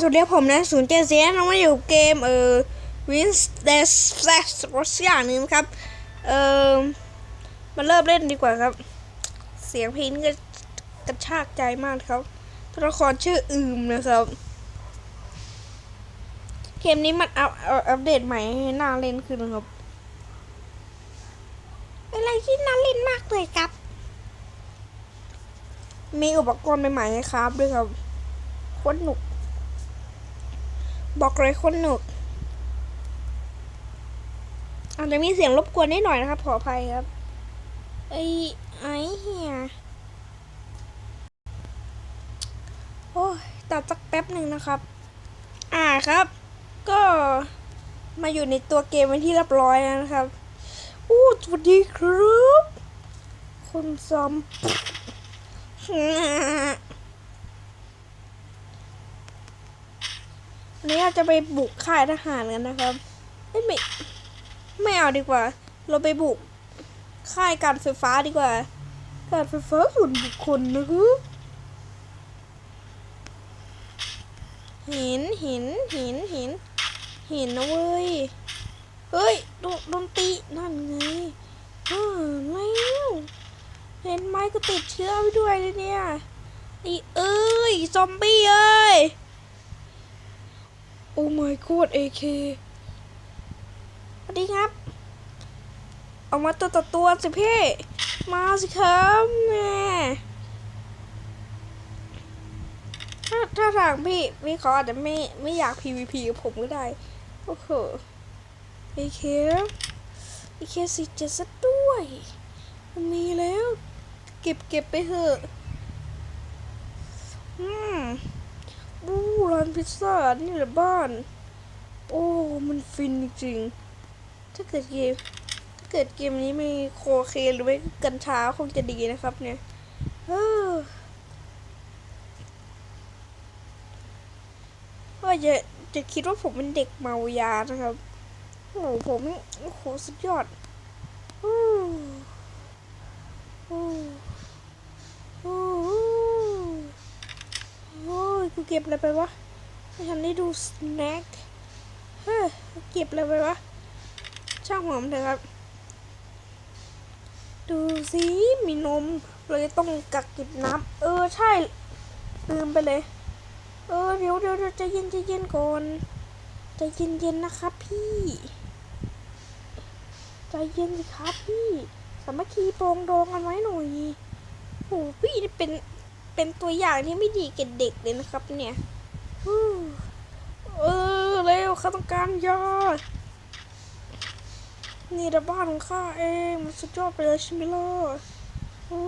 สวัสดีผมนะศูนย์เจเซียนเรามาอยู่เกมเอ่อวินสเตสแซสรัสอย่างนึงครับ เอ่อมาเริ่มเล่นดีกว่าครับ เสียงเพลงนี่ก็กระชากใจมากครับตัวละครชื่ออืมนะครับ เกมนี้มันอัพอัปเดตใหม่ให้น่าเล่นขึ้นนะครับเป็นอะไรที่น่าเล่นมากเลยครับ มีอุปกรณ์ใหม่ๆให้ครับด้วยครับโคตรหนุก บอกเลยคนหนุกอาจจะมีเสียงรบกวนนิดหน่อยนะครับ ขออภัยครับ ไอ้ไอ้เฮียโอ้ยตัดสักแป๊บหนึ่งนะครับ อ่าครับ ก็มาอยู่ในตัวเกมเป็นที่เรียบร้อยแล้วนะครับอู้สวัสดีครับ คุณซอม วันนี้เราจะไปบุกค่ายทหารกันนะครับเอ้ยไม่ไม่เอาดีกว่า เราไปบุกค่ายการไฟฟ้าดีกว่า การไฟฟ้าส่วนบุคคลนะครับหินหินหินหินหินนะเว้ย เฮ้ยโดนโดนตีนั่นไงอ้าวแล้วเห็นไหมก็ติดเชื้อไปด้วยเลยเนี่ยอ้เอ้ย ซอมบี้เอ้ย โอ้ my god AK สวัสดีครับ เอามาตัวต่อตัวสิพี่ มาสิครับแม่ถ้าถ้าทางพี่พี่เขาอาจจะไม่ไม่อยาก PVP กับผมก็ได้ โอ้โห AK AK สิเจ็ดซะด้วย มีแล้ว เก็บเก็บไปเถอะ อืม บู ร้านพิซซ่า นี่แหละบ้าน โอ้ มันฟินจริงๆ ถ้าเกิดเกม ถ้าเกิดเกมนี้มีโคเคนหรือไม่กัญชาคงจะดีนะครับเนี่ยเออว่าจะจะคิดว่าผมเป็นเด็กเมายานะครับ โอ้ผมโอ้โหสุดยอดอู้อู้อู้ โอ้ย กูเก็บอะไรไปวะไม่ทันได้ดูสแน็คเฮ้ยเก็บอะไรไปวะ ช่างหัวมันเถอะครับ ดูสิมีนมเลยต้องกักเก็บน้ำเออใช่ลืมไปเลย เออเดี๋ยวเดี๋ยวเดี๋ยวใจเย็นใจเย็นก่อนใจเย็นเย็นๆนะครับพี่ ใจเย็นสิครับพี่ สามัคคีโปรงดองกันไว้หน่อยโอ้พี่นี่เป็น เป็นตัวอย่างที่ไม่ดีแก่เด็กเลยนะครับเนี่ยเออเร็วข้าต้องการยานี่ระบ้านของข้าเองมันสุดยอดไปเลยใช่ไหมล่ะโอ้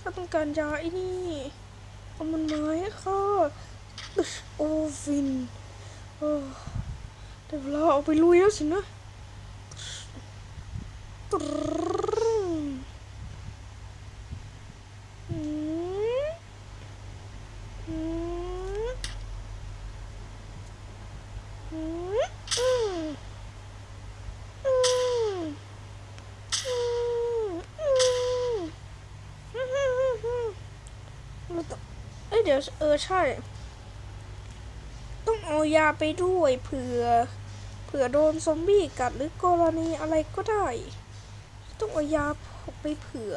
ข้าต้องการยาไอ้นี่เอามันมาให้ข้าอึ๊ชโอ้ฟินโอ้เดี๋ยวเราเอาไปลุยแล้วสินะตรึ้ง อืมอืมอืมอืมอืมอืมอืมเราต้อง เอ้ยเออใช่ ต้องเอายาไปด้วยเผื่อ เผื่อโดนซอมบี้กัดหรือกรณีอะไรก็ได้ ต้องเอายาไปเผื่อ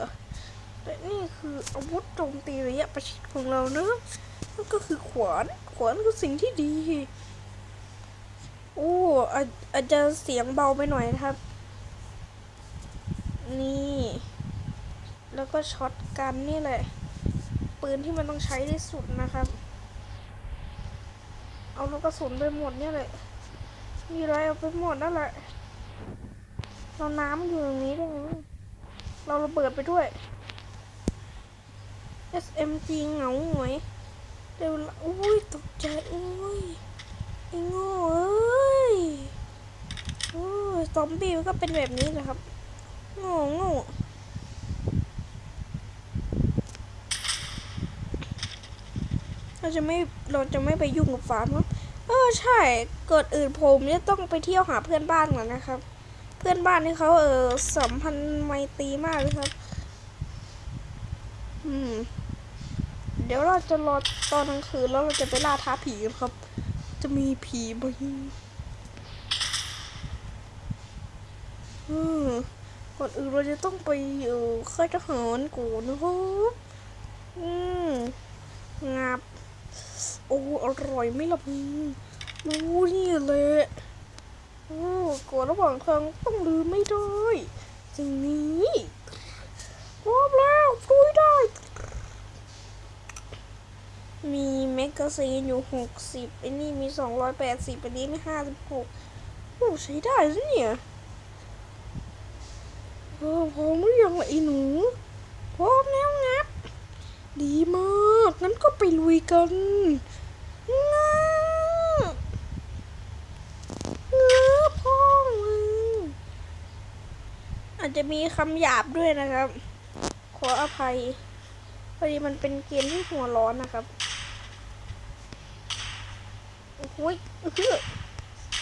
แต่นี่คืออาวุธโจมตีระยะประชิดของเราเนะนั่นก็คือขวาน ขวานคือสิ่งที่ดี โอ้ออาจจะเสียงเบาไปหน่อยนะครับ นี่ แล้วก็ช็อตกันนี่แหละ ปืนที่มันต้องใช้ที่สุดนะครับ เอาลูกกระสุนไปหมดเนี่ยแหละ มีอะไรเอาไปหมดนั่นแหละ เราน้ำอยู่ตรงนี้ได้ไงเราระเบิดไปด้วย SMG เหงาหงวยเดี๋ยวละอุ้ยตกใจอุ้ยไอ้โง่เอ้ยโอ้ยซอมบี้มันก็เป็นแบบนี้แหละครับโง่โง่ เราจะไม่เราจะไม่ไปยุ่งกับฟาร์มครับเออใช่เกิดอื่นผมจะต้องไปเที่ยวหาเพื่อนบ้านก่อนนะครับ เพื่อนบ้านที่เขาเออสัมพันธ์ไมตรีมากเลยครับ อืม เดี๋ยวเราจะรอตอนกลางคืนแล้วเราจะไปล่าท้าผีกันครับ จะมีผีไหมอืมก่อนอื่นเราจะต้องไปเออค่ายทหารก่อนนะครับอืมงับ โอ้อร่อยไม่ละมึงโอ้นี่แหละโอ้ก่อนระหว่างทางต้องลืมไม่ได้สิ่งนี้พร้อมแล้วลุยได้ มีแมกกาซีนอยู่หกสิบไอ้นี่มีสองร้อยแปดสิบอันนี้มีห้าสิบหกโอ้ใช้ได้แล้วเนี่ยเออพร้อมหรือยังล่ะไอ้หนูพร้อมแล้วงับ ดีมาก ไปลุยกันง้าง้าพ่อมึงอาจจะมีคำหยาบด้วยนะครับ ขออภัย พอดีมันเป็นเกมที่หัวร้อนนะครับโอ้ยอื้อ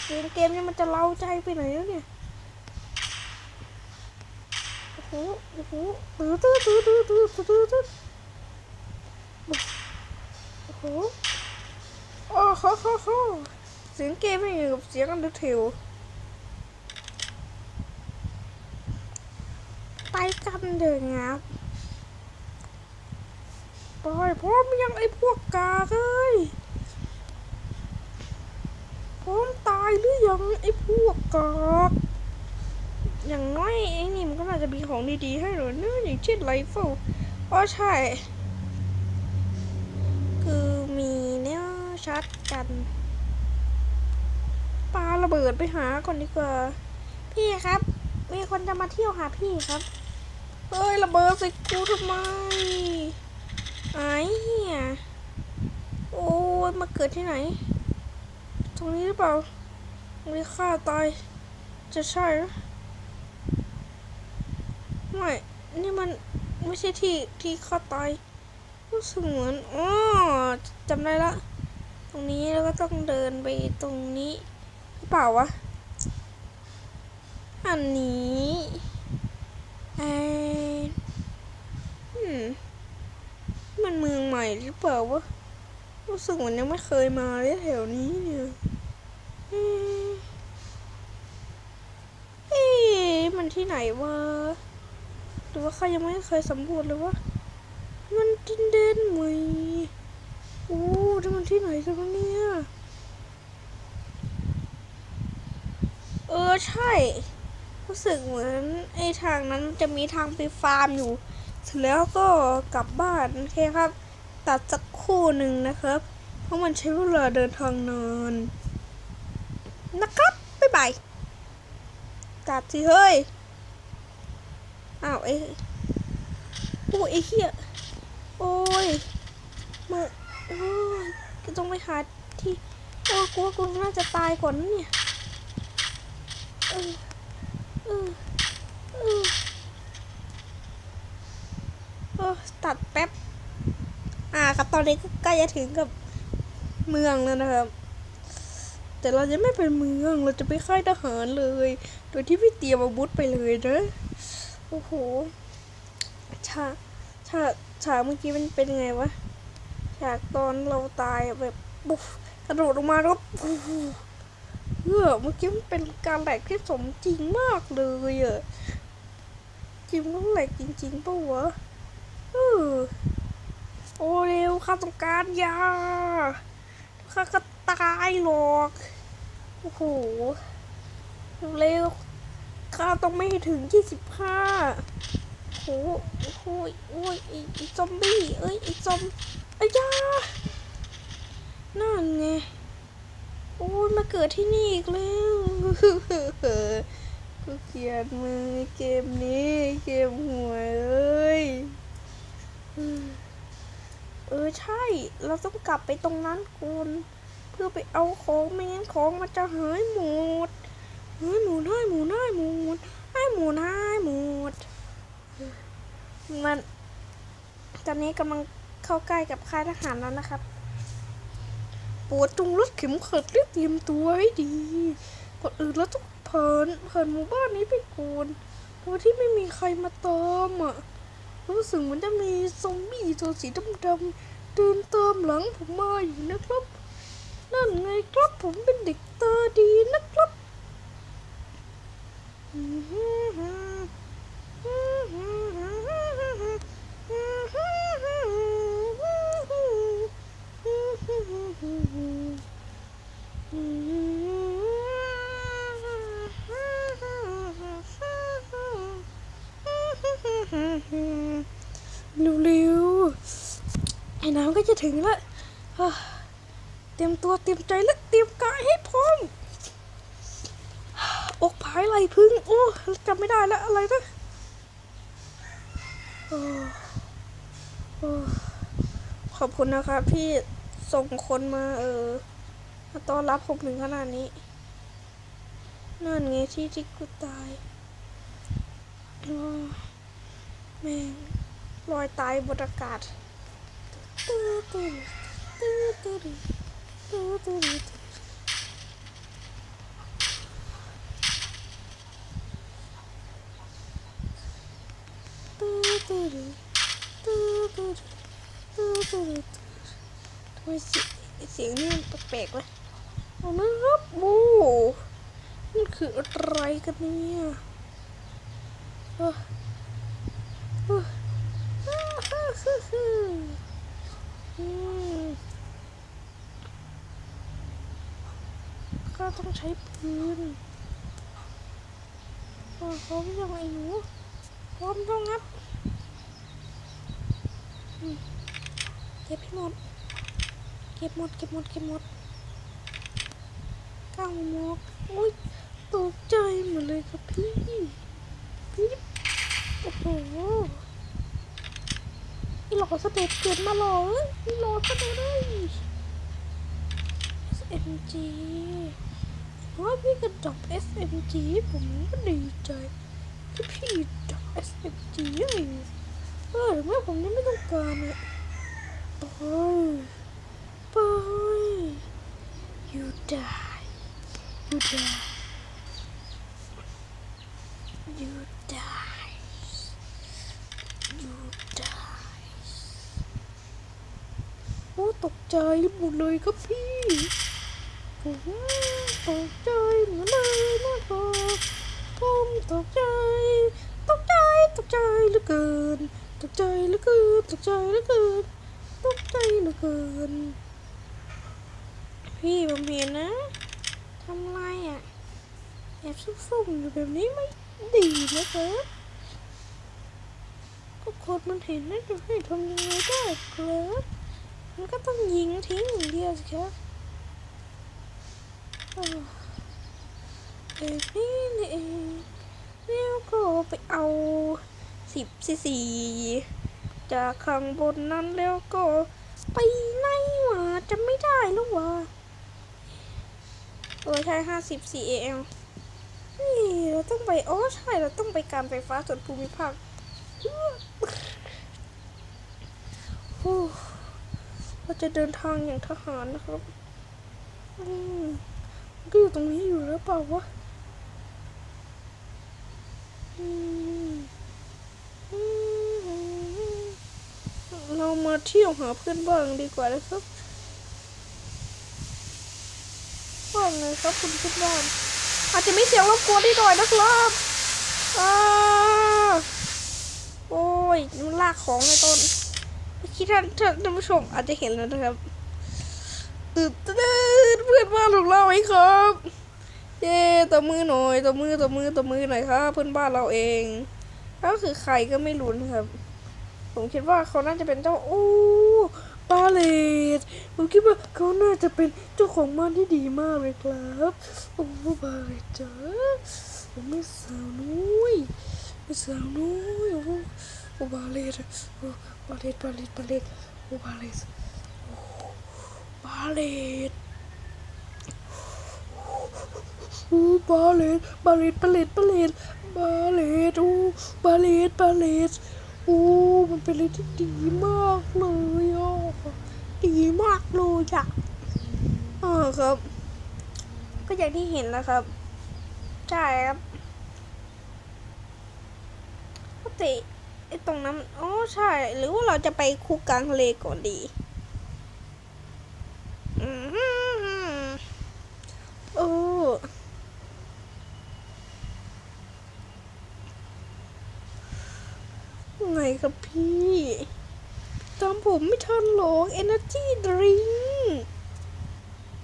เกมเกมนี้มันจะเล้าใจไปไหนแล้วเนี่ยโอ้โหโอ้โหตื้อตื้อตื้อตื้อตื้อตื้อ โอ้โหโอ้โหโหโหเสียงเกมไม่อยู่กับเสียงอันเดอร์เทลไปกันเด้องับไปพร้อมยังไอ้พวกกากเอ้ยพร้อมตายหรือยังไอ้พวกกากอย่างน้อยไอ้นี่มันก็น่าจะมีของดีๆให้หรอเนอะอย่างเช่นไรเฟิลอ๋อใช่ คือมีเนี่ยชัด กันปาระเบิดไปหาก่อนดีกว่า พี่ครับ มีคนจะมาเที่ยวหาพี่ครับเฮ้ยระเบิดใส่กูทำไมไอ้เหี้ยโอ้ยมาเกิดที่ไหน ตรงนี้หรือเปล่าตรงนี้ฆ่าตาย จะใช่เหรอไม่นี่มันไม่ใช่ที่ที่ฆ่าตายรู้สึกเหมือนอ๋อจำได้ละ ตรงนี้แล้วก็ต้องเดินไปตรงนี้หรือเปล่าวะ อันนี้ไออืมมันเมืองใหม่หรือเปล่าวะ รู้สึกเหมือนยังไม่เคยมาเลยแถวนี้เนี่ยเอ๊ะมันที่ไหนวะ หรือว่าใครยังไม่เคยสำรวจเลยวะ มันดินเดนไหม โอ้ที่มันที่ไหนกันวะเนี่ย เออใช่ รู้สึกเหมือนไอ้ทางนั้นจะมีทางไปฟาร์มอยู่เสร็จแล้วก็กลับบ้านโอเคครับ ตัดสักคู่หนึ่งนะครับ เพราะมันใช้เวลาเดินทางนานนะครับ บ๊ายบายตัดสิเฮ้ย อ้าวไอ้โอ้ยไอ้เหี้ย โอ้ยมาโอ้ย ก็ต้องไปหาที่โอ้ยกูว่ากูน่าจะตายก่อนเนี่ยเออเออเออเออตัดแป๊บ อ่าครับตอนนี้ก็ใกล้จะถึงกับเมืองแล้วนะครับ แต่เราจะไม่ไปเมืองเราจะไปค่ายทหารเลย โดยที่ไม่เตรียมอาวุธไปเลยนะโอ้โหฉากฉากฉากเมื่อกี้มันเป็นไงวะ ฉากตอนเราตายแบบปุ๊บกระโดดลงมาแล้วเฮ้อเมื่อกี้มันเป็นการแหลกที่สมจริงมากเลยอะจริงมันต้องแหลกจริงๆปะวะเออโอ้เร็วข้าต้องการยาข้าก็ตายหรอกโอ้โหเร็วข้าต้องไม่ถึงยี่สิบห้า โอ้โหโอ้โหโอ้ยไอ้ไอ้ซอมบี้ เอ้ยไอ้ซอมไอ้ยานั่นไง โอ้ยมาเกิดที่นี่อีกแล้วกูเกลียดมึงไอ้เกมนี้ เกมหวยเอ้ย เออใช่ เราต้องกลับไปตรงนั้นก่อนเพื่อไปเอาของไม่งั้นของมันจะหายหมดหายหมดหายหมดหายหมดหายหมดหายหมด มัน ตอนนี้กำลังเข้าใกล้กับค่ายทหารแล้วนะครับปวดตรงรถเข็มขัดรีบเตรียมตัวให้ดีก่อนอื่นเราต้องเผินเผินหมู่บ้านนี้ไปก่อนโดยที่ไม่มีใครมาเติมอะรู้สึกเหมือนจะมีซอมบี้ตัวสีดำๆเดินเตามหลังผมมาอยู่นะครับ นั่นไงครับผมเป็นเด็กตาดีนะครับเๆไอ้น้ำก็จะถึงแล้วเตรียมตัวเตรียมใจและเตรียมกายให้พร้อมอกผายไหลพึ่งโอ้จำไม่ได้แล้วอะไรนะโอ้โอ้ขอบคุณนะครับที่ส่งคนมาเออมาต้อนรับผมถึงขนาดนี้นั่นไงที่ที่กูตายแม่งลอยตายบนอากาศ ทำไมเสียงนี่มันแปลกๆวะเอานะครับโอ้มันคืออะไรกันเนี่ยเออเอออ้ฮ่าฮ่าฮ่าอืมข้า ต้องใช้ปืนอ่าเขาไม่ยังไงหนูพร้อมต้องงับเก็บให้หมด เก็บหมด เก็บหมด เก็บหมดก้าวหมกอุ้ยตกใจหมดเลยครับพี่ พี่โอ้โหอีหลอสเต็ปเกิดมาหรออีหลอสเต็ปเลย SMG ว่าพี่กระดอก SMG ผมก็ดีใจที่พี่ดอก SMG เลยเออถึงแม้ผมยังไม่ต้องการเนี่ยไปไป you die you die you die you die โอ้ตกใจหมดเลยครับพี่ผม ตกใจตกใจตกใจเหลือเกินตกใจเหลือเกินตกใจเหลือเกินตกใจเหลือเกิน พี่ผมเห็นนะทำไรอะแอบซุ่มๆอยู่แบบนี้ไม่ดีนะครับก็คนมันเห็นนะจะให้ทำยังไงได้ครับมันก็ต้องยิงทิ้งอย่างเดียวสิครับอ้าวแบบนี้นี่เอง แล้วก็ไปเอาสิบซีซีจากข้างบนนั้นแล้วก็ไปไหนวะจะไม่ได้แล้ววะเออใช่ห้าสิบ CAL นี่เราต้องไปอ๋อใช่เราต้องไปการไฟฟ้าส่วนภูมิภาคเราจะเดินทางอย่างทหารนะครับอืมก็อยู่ตรงนี้อยู่แล้วเปล่าวะ เรามาเที่ยวหาเพื่อนบ้างดีกว่านะครับว่าไงครับคุณเพื่อนบ้านอาจจะไมีเสียงรบกวนนิดหน่อยนะครับอโอ้ยมันลากของในต้นเมื่อกี้ท่านท่านท่านผู้ชมอาจจะเห็นแล้วนะครับตื่นเต้นเพื่อนบ้านของเราไหมครับ เย้ตบมือหน่อยตบมือตบมือตบมือหน่อยครับเพื่อนบ้านเราเองก็คือใครก็ไม่รู้นะครับ ผมคิดว่าเขาน่าจะเป็นเจ้าโอ้บาเลตผมคิดว่าเขาน่าจะเป็นเจ้าของบ้านที่ดีมากเลยครับโอ้บาเลตจ้าผมไม่สาวนุ้ยไม่สาวนุ้ยโอ้โอ้บาเลตโอ้บาเลตบาเลตบาเลตโอ้บาเลตบาเลต อู้บาเลตบาเลตบาเลตบาเลตบาเลตอู้บาเลตบาเลตอู้มันเป็นอะไรที่ดีมากเลยอะดีมากเลยอะอ่าครับ ก็อย่างที่เห็นแล้วครับ ใช่ครับปกติไอ้ตรงนั้นอ๋อใช่ หรือว่าเราจะไปคูกลางทะเลก่อนดี ไง ครับพี่ตามผมไม่ทันหรอก Energy Drink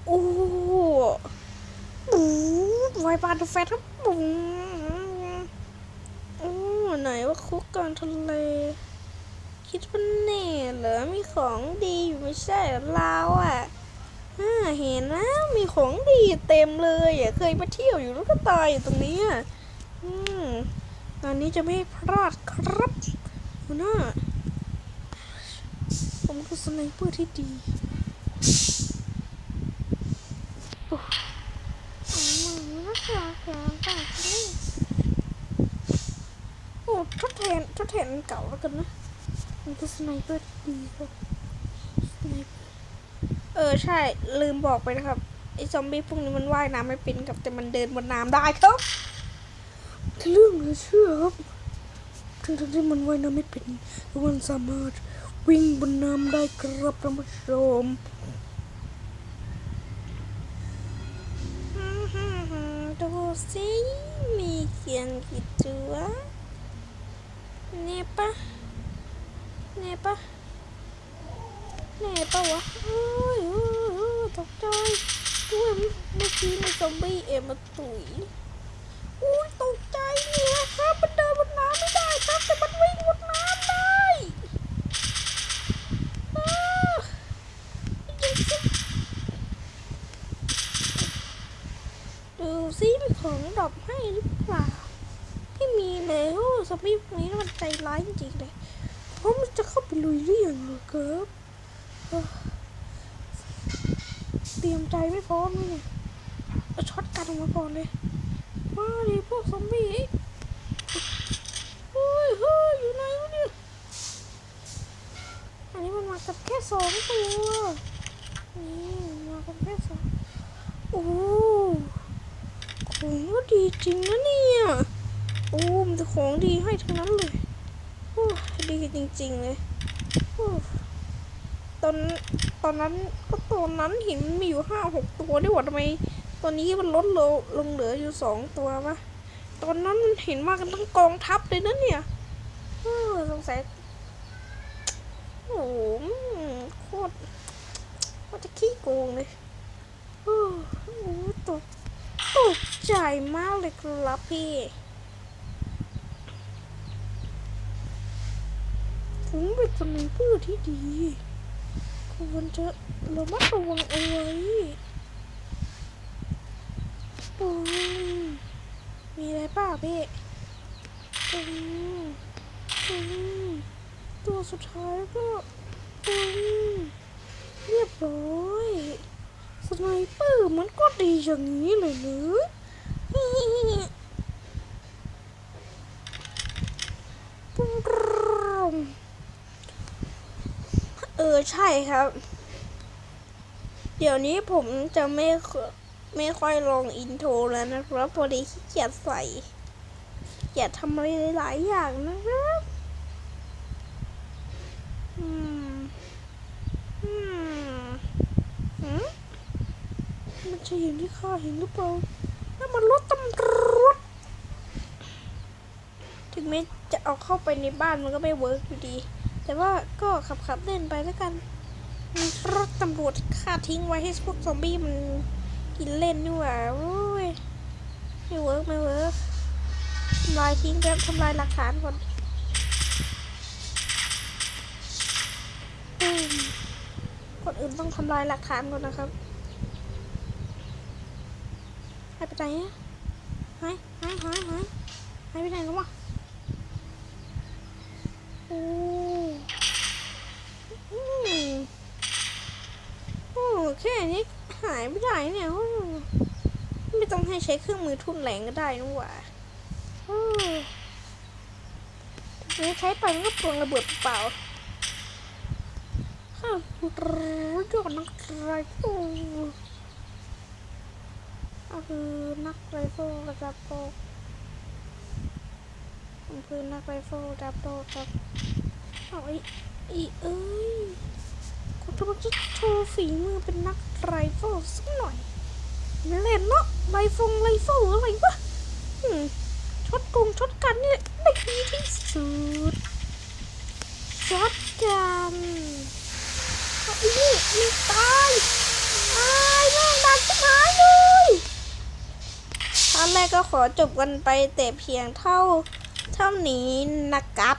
โอ้ปูไวปานแฟตครับปุ้งโอ้ไหนว่าคุกกลางทะเล คิดว่าแน่เหรอมีของดีอยู่ไม่ใช่เหรอเราอะเห็นนะ มีของดีเต็มเลยอะเคยมาเที่ยวอยู่แล้วก็ตายอยู่ตรงนี้อะอืมงานนี้จะไม่พลาดครับ หัวหน้า ผมคือสไนเปอร์ที่ดีโอ้โอ้ทดแทนทดแทนอันเก่าแล้วกันนะมันคือสไนเปอร์ที่ดีครับสไนเปอร์เออใช่ลืมบอกไปนะครับไอ้ซอมบี้พวกนี้มันว่ายน้ำไม่เป็นครับแต่มันเดินบนน้ำได้ครับเรื่องเหลือเชื่อครับ ทั้งที่มันว่ายน้ำไม่เป็นแต่มันสามารถวิ่งบนน้ำได้ครับท่านผู้ชมดูสิมีเขียนกี่ตัวเนี่ยปะเนี่ยปะเนี่ยปะวะโอ้ยโอ้ยตกใจด้วยเมื่อกี้มีซอมบี้เอ็มมาตุ๋ยอุ้ยตกใจเนี่ยครับมันเดินบนน้ำไม่ได้ครับแต่มันวิ่งบนน้ำได้ อ้าวดูซิมีของดรอปให้หรือเปล่าไม่มีเลยโอ้สมีพวกนี้มันใจร้ายจริงๆเลยเพราะมันจะเข้าไปลุยเรื่องเหรอ ครับเตรียมใจไม่พร้อมเลยเนี่ยเอาช็อตกันออกมาก่อนเลยมาดิพวกซอมบี้เฮ้ยเฮ้ยอยู่ไหนวะเนี่ยอันนี้มันมากับแค่สองตัวนี่มากับแค่สองโอ้ของก็ดีจริงนะเนี่ยโอ้มันจะของดีให้ทั้งนั้นเลยโอ้ดีจริงๆเลยโอ้ อนตอนนั้นก็ตอนนั้นเห็นมีอยู่ห้าหกตัวด้วยว่าทำไมตอนนี้มันลดลงลงเหลืออยู่สองตัววะตอนนั้นมันเห็นมากันทั้งกองทัพเลยนะเนี่ยเออสงสัยโอ้โหโคตรโคตรจะขี้โกงเลยโอ้โหตกตกใจมากเลยครับพี่ผมเป็นคนหนึ่งผู้ที่ดี ควรจะระมัดระวังเอาไว้มีอะไรป่าพี่อืมอืมตัวสุดท้ายก็อืมเรียบร้อย สไนเปอร์มันก็ดีอย่างนี้เลยเนอะเออ ใช่ครับ เดี๋ยวนี้ผมจะไม่ไม่ค่อยลองอินโทรแล้วนะครับพอดีขี้เกียจใส่ขี้เกียจทำอะไรหลายอย่างนะครับอืมอืมหืมมันจะอย่างที่ข้าเห็นหรือเปล่านั่นมันรถตำรวจถึงแม้จะเอาเข้าไปในบ้านมันก็ไม่เวิร์กอยู่ดี แต่ว่าก็ขับขับเล่นไปแล้วกันมันรถตำรวจข้าทิ้งไว้ให้พวกซอมบี้มันกินเล่นนี่หว่าโอ้ยไม่เวิร์กไม่เวิร์กทำลายทิ้งแป๊บทำลายหลักฐานก่อนอืมก่อนอื่นต้องทำลายหลักฐานก่อนนะครับหายไปไหนอะหายหายหายหายหายไปไหนแล้ววะโอ้มโอ้ แค่นี้หายไม่ได้เนี่ยไม่ต้องให้ใช้เครื่องมือทุ่นแรงก็ได้นะหว่าโอ้ถึงแม้ใช้ไปมันก็ปลงระเบิดเปล่าข้าวยอดนักไรเฟิลก็คือนักไรเฟิลระดับโลกผมคือนักไรเฟิลระดับโลกครับเอาไอ้ไอ้เอ้ย กูจะมาจะโชว์ฝีมือเป็นนักไรเฟิลสักหน่อยเล่นเนาะไรฟงไรเฟิลอะไรวะช็อตกงช็อตกันเนี่ยได้ดีที่สุดช็อตกันเอาอีนี่นี่ตายตายแม่งดันชิบหายเลยท่านแรกก็ขอจบกันไปแต่เพียงเท่าเท่านี้นะครับ